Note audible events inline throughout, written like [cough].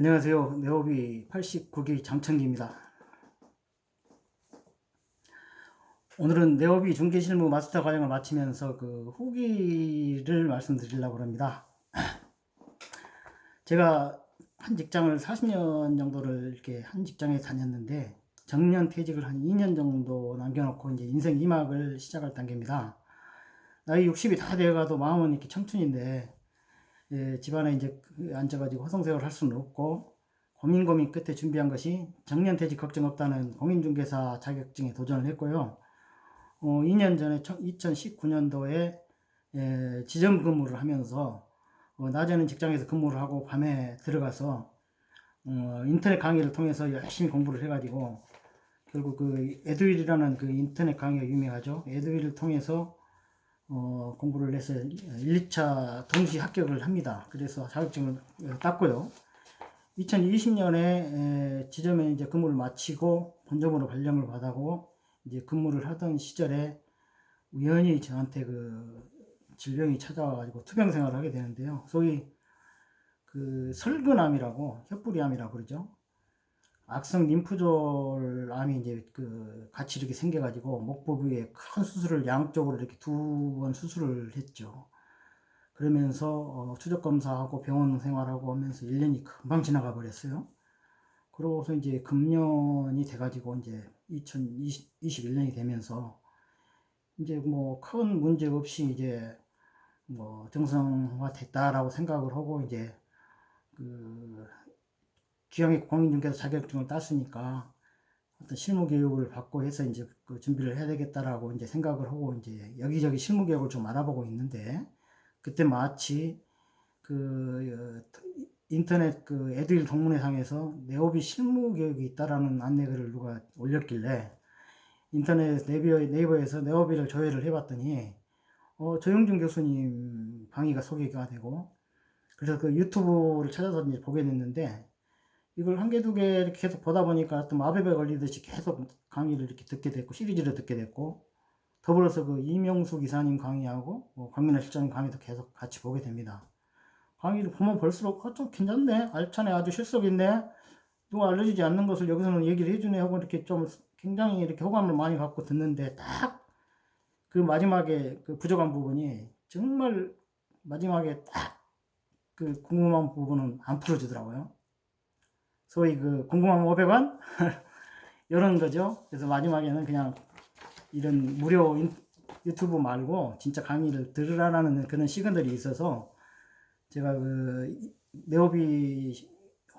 안녕하세요. 네오비 89기 장천기입니다. 오늘은 네오비 중개실무 마스터 과정을 마치면서 그 후기를 말씀드리려고 합니다. [clears throat] 제가 한 직장을 40년 정도를 이렇게 한 직장에 다녔는데 정년 퇴직을 한 2년 정도 남겨놓고 이제 인생 2막을 시작할 단계입니다. 나이 60이 다 되어가도 마음은 이렇게 청춘인데 예, 집안에 이제 그 앉아가지고 허송세월 할 수는 없고 고민 고민 끝에 준비한 것이 정년퇴직 걱정 없다는 공인중개사 자격증에 도전을 했고요. 어, 2년 전에 2019년도에 예, 지점 근무를 하면서 어, 낮에는 직장에서 근무를 하고 밤에 들어가서 어, 인터넷 강의를 통해서 열심히 공부를 해가지고 결국 그 에듀윌이라는 그 인터넷 강의가 유명하죠. 에듀윌을 통해서 어, 공부를 해서 1, 2차 동시 합격을 합니다. 그래서 자격증을 땄고요. 2020년에 지점에 이제 근무를 마치고 본점으로 발령을 받아고 이제 근무를 하던 시절에 우연히 저한테 그 질병이 찾아와가지고 투병 생활을 하게 되는데요. 소위 그 설근암이라고 혀뿌리암이라고 그러죠. 악성 림프졸암이 이제 그 같이 이렇게 생겨가지고 목 부위에 큰 수술을 양쪽으로 이렇게 두 번 수술을 했죠. 그러면서 어, 추적 검사하고 병원 생활하고 하면서 1년이 금방 지나가 버렸어요. 그러고서 이제 금년이 돼가지고 이제 2021년이 되면서 이제 뭐 큰 문제 없이 이제 뭐 정상화 됐다라고 생각을 하고 이제 그 기왕에 공인중개사 자격증을 땄으니까 어떤 실무 교육을 받고 해서 이제 그 준비를 해야 되겠다라고 이제 생각을 하고 이제 여기저기 실무 교육을 좀 알아보고 있는데 그때 마치 그 어, 인터넷 그 에듀윌 동문회상에서 네오비 실무 교육이 있다라는 안내글을 누가 올렸길래 인터넷 네이버, 네이버에서 네오비를 조회를 해봤더니 어, 조영준 교수님 강의가 소개가 되고 그래서 그 유튜브를 찾아서 이제 보게 됐는데 이걸 한 개, 두 개 이렇게 계속 보다 보니까 또 마법에 걸리듯이 계속 강의를 이렇게 듣게 됐고, 시리즈를 듣게 됐고, 더불어서 그 이명수 기사님 강의하고, 뭐 강민아 실장님 강의도 계속 같이 보게 됩니다. 강의를 보면 볼수록, 아, 좀 괜찮네. 알차네. 아주 실속 있네. 누가 알려주지 않는 것을 여기서는 얘기를 해주네 하고 이렇게 좀 굉장히 이렇게 호감을 많이 갖고 듣는데 딱 그 마지막에 그 부족한 부분이 정말 마지막에 딱 그 궁금한 부분은 안 풀어주더라고요. 소위 그 궁금하면 500원? 이런 거죠. 그래서 마지막에는 그냥 이런 무료 인, 유튜브 말고 진짜 강의를 들으라는 그런 시간들이 있어서 제가 그 네오비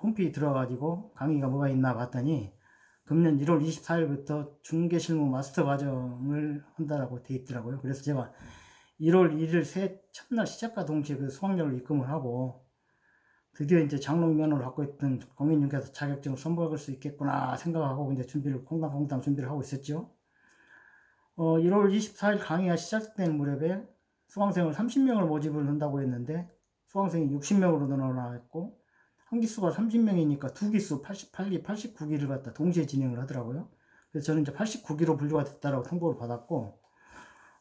홈페이지 들어가지고 강의가 뭐가 있나 봤더니 금년 1월 24일부터 중개 실무 마스터 과정을 한다라고 돼 있더라고요. 그래서 제가 1월 1일 새 첫날 시작과 동시에 그 수강료를 입금을 하고 드디어 이제 장롱 면허를 갖고 있던 공인중개사 자격증을 선보일 수 있겠구나 생각하고 이제 준비를 콩당콩당 준비를 하고 있었죠. 어, 1월 24일 강의가 시작된 무렵에 수강생을 30명을 모집을 한다고 했는데 수강생이 60명으로 늘어나고 한 기수가 30명이니까 두 기수 88기, 89기를 갖다 동시에 진행을 하더라고요. 그래서 저는 이제 89기로 분류가 됐다라고 통보를 받았고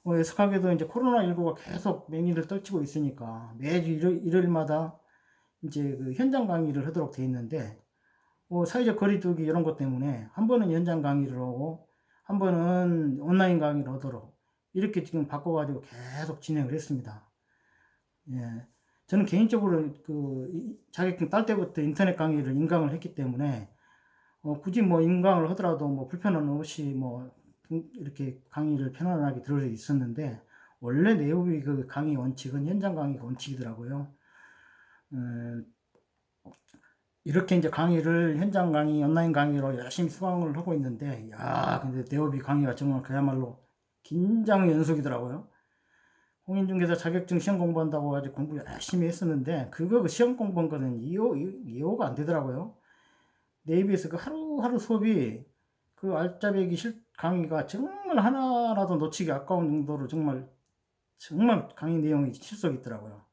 어, 예석하게도 이제 코로나19가 계속 맹위를 떨치고 있으니까 매주 일요일, 일요일마다 이제 그 현장 강의를 하도록 돼 있는데 뭐 사회적 거리두기 이런 것 때문에 한 번은 현장 강의를 하고 한 번은 온라인 강의를 하도록 이렇게 지금 바꿔가지고 계속 진행을 했습니다. 예. 저는 개인적으로 그 자격증 딸 때부터 인터넷 강의를 인강을 했기 때문에 어 굳이 뭐 인강을 하더라도 뭐 불편함 없이 뭐 이렇게 강의를 편안하게 들을 수 있었는데 원래 내용이 그 강의 원칙은 현장 강의 원칙이더라고요. 음, 이렇게 이제 강의를 현장 강의, 온라인 강의로 열심히 수강을 하고 있는데, 야, 근데 네오비 강의가 정말 그야말로 긴장 연속이더라고요. 공인중개사 자격증 시험 공부한다고 아주 공부 열심히 했었는데, 그거 그 시험 공부한 거는 이호, 이호가 안 되더라고요. 네이비에서 그 하루하루 수업이 그 알짜배기 실 강의가 정말 하나라도 놓치기 아까운 정도로 정말, 정말 강의 내용이 실속 있더라고요.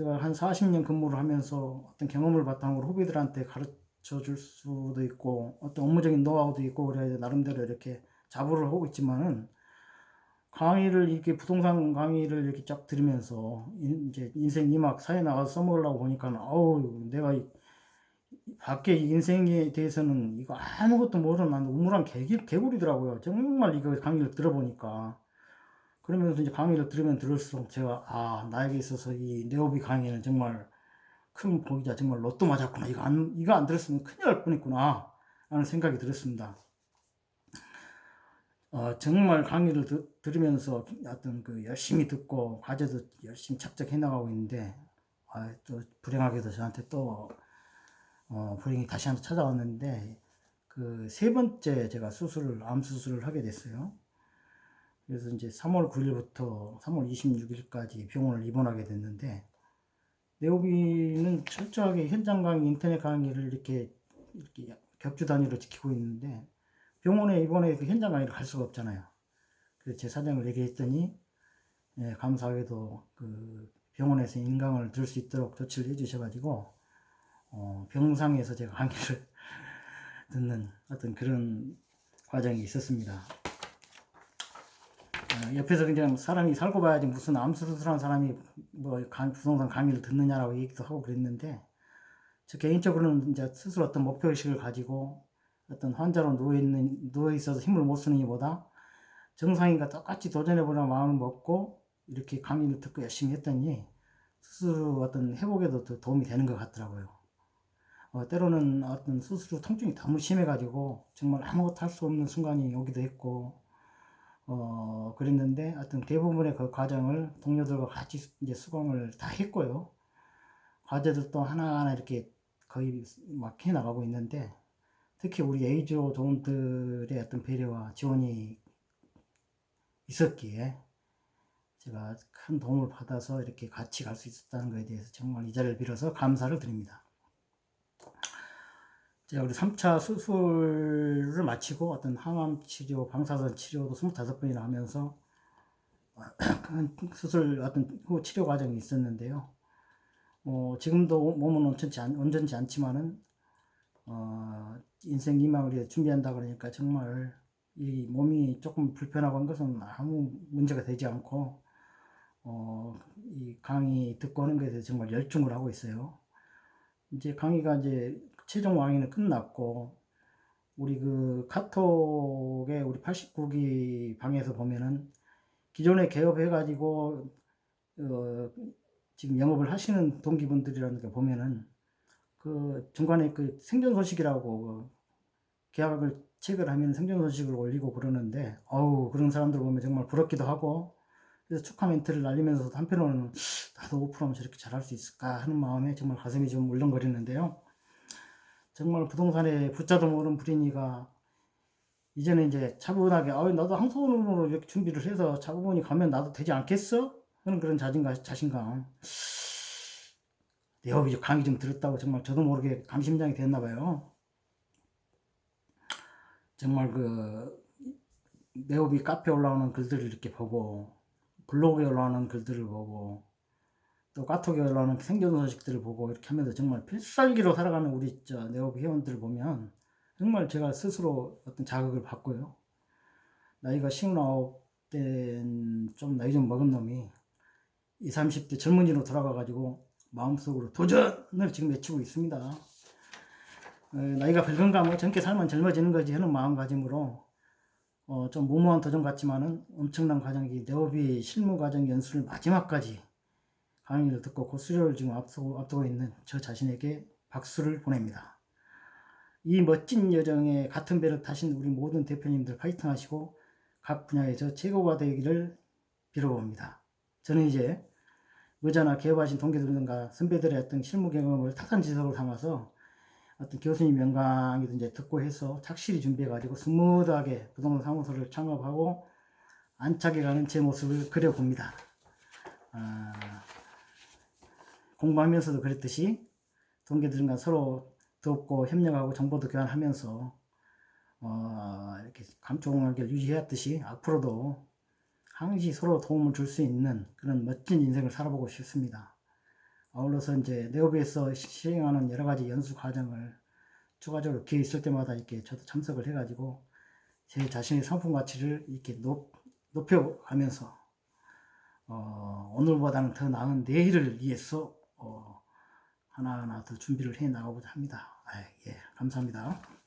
제가 한 40년 근무를 하면서 어떤 경험을 바탕으로 후배들한테 가르쳐 줄 수도 있고 어떤 업무적인 노하우도 있고 그래야 나름대로 이렇게 자부를 하고 있지만은 강의를 이렇게 부동산 강의를 이렇게 쫙 들으면서 이제 인생 이막 사회 나가서 써먹으려고 보니까 어우 내가 밖에 인생에 대해서는 이거 아무것도 모르는 우물한 개기, 개구리더라고요. 정말 이거 강의를 들어보니까. 그러면서 이제 강의를 들으면 들을수록 제가, 아, 나에게 있어서 이 네오비 강의는 정말 큰 복이자 정말 로또 맞았구나. 이거 안, 이거 안 들었으면 큰일 날 뻔했구나. 라는 생각이 들었습니다. 어, 정말 강의를 드- 들으면서 어떤 그 열심히 듣고 과제도 열심히 착착해 나가고 있는데, 아, 또 불행하게도 저한테 또 어, 불행이 다시 한 번 찾아왔는데 그 세 번째 제가 수술을 암 수술을 하게 됐어요. 그래서 이제 3월 9일부터 3월 26일까지 병원을 입원하게 됐는데 네오비는 철저하게 현장 강의, 인터넷 강의를 이렇게 이렇게 격주 단위로 지키고 있는데 병원에 입원해서 현장 강의를 갈 수가 없잖아요. 그래서 제 사정을 얘기했더니 예, 감사하게도 그 병원에서 인강을 들 수 있도록 조치를 해주셔가지고 어, 병상에서 제가 강의를 [laughs] 듣는 어떤 그런 과정이 있었습니다. 어, 옆에서 그냥 사람이 살고 봐야지 무슨 암수술한 사람이 뭐 강, 부동산 강의를 듣느냐라고 얘기도 하고 그랬는데 저 개인적으로는 이제 스스로 어떤 목표의식을 가지고 어떤 환자로 누워있는, 누워있어서 힘을 못 쓰는 이보다 정상인과 똑같이 도전해보려는 마음을 먹고 이렇게 강의를 듣고 열심히 했더니 스스로 어떤 회복에도 더 도움이 되는 것 같더라고요. 어, 때로는 어떤 후 통증이 너무 심해가지고 정말 아무것도 할 수 없는 순간이 오기도 했고, 어, 그랬는데 하여튼 대부분의 그 과정을 동료들과 같이 이제 수강을 다 했고요. 과제들도 하나하나 이렇게 거의 막 해나가고 있는데, 특히 우리 에이즈로 종들의 어떤 배려와 지원이 있었기에 제가 큰 도움을 받아서 이렇게 같이 갈 수 있었다는 것에 대해서 정말 이 자리를 빌어서 감사를 드립니다. 제가 우리 3차 수술을 마치고 어떤 항암 치료, 방사선 치료도 25번이나 하면서 [clears throat] 큰 수술 어떤 후 치료 과정이 있었는데요. 어, 지금도 몸은 온전치, 않, 온전치 않지만은 어, 인생 희망을 위해 준비한다 그러니까 정말 이 몸이 조금 불편하고 한 것은 아무 문제가 되지 않고 어, 이 강의 듣고 하는 것에 대해서 정말 열중을 하고 있어요. 이제 강의가 이제 최종 강의는 끝났고 우리 그 카톡에 우리 89기 방에서 보면은 기존에 개업해가지고 어, 지금 영업을 하시는 동기분들이라는 거 보면은 그 중간에 그 생존 소식이라고 그 계약을 체결하면 생존 소식을 올리고 그러는데 어우 그런 사람들 보면 정말 부럽기도 하고 그래서 축하 멘트를 날리면서도 한편으로는 나도 5%면 저렇게 잘할 수 있을까 하는 마음에 정말 가슴이 좀 울렁거리는데요. 정말 부동산에 붙자도 모르는 불인이가 이제는 이제 차분하게 아 나도 한 손으로 이렇게 준비를 해서 차분히 가면 나도 되지 않겠어? 하는 그런 자신감, 자신감. 내 업이 강의 좀 들었다고 정말 저도 모르게 강심장이 됐나 봐요. 정말 그 네오비 카페 올라오는 글들을 이렇게 보고 블로그에 올라오는 글들을 보고 또 카톡에 올라오는 생존 소식들을 보고 이렇게 하면서 정말 필살기로 살아가는 우리 저 네오비 회원들을 보면 정말 제가 스스로 어떤 자극을 받고요. 나이가 59된 좀 나이 좀 먹은 놈이 20, 30대 젊은이로 돌아가가지고 마음속으로 도전을 지금 외치고 있습니다. 어, 나이가 늙은가 뭐 젊게 살면 젊어지는 거지 하는 마음가짐으로 어, 좀 무모한 도전 같지만은 엄청난 과정이 네오비 실무 과정 연수를 마지막까지 강의를 듣고 그 수료를 지금 앞두고, 앞두고 있는 저 자신에게 박수를 보냅니다. 이 멋진 여정에 같은 배를 타신 우리 모든 대표님들 파이팅 하시고 각 분야에서 최고가 되기를 빌어봅니다. 저는 이제 의자나 개업하신 동기들과 선배들의 어떤 실무 경험을 타산지석으로 삼아서 어떤 교수님 명강이든 이제 듣고 해서 착실히 준비해가지고 스무드하게 부동산 사무소를 창업하고 안착해 가는 제 모습을 그려봅니다. 아, 공부하면서도 그랬듯이 동기들과 서로 돕고 협력하고 정보도 교환하면서 어, 이렇게 감촉관계를 유지해왔듯이 앞으로도 항시 서로 도움을 줄 수 있는 그런 멋진 인생을 살아보고 싶습니다. 아울러서 이제 네오비에서 시행하는 여러 가지 연수 과정을 추가적으로 기회 있을 때마다 이렇게 저도 참석을 해가지고 제 자신의 상품 가치를 이렇게 높, 높여가면서 어, 오늘보다는 더 나은 내일을 위해서 어, 하나하나 더 준비를 해 나가고자 합니다. 아, 예, 감사합니다.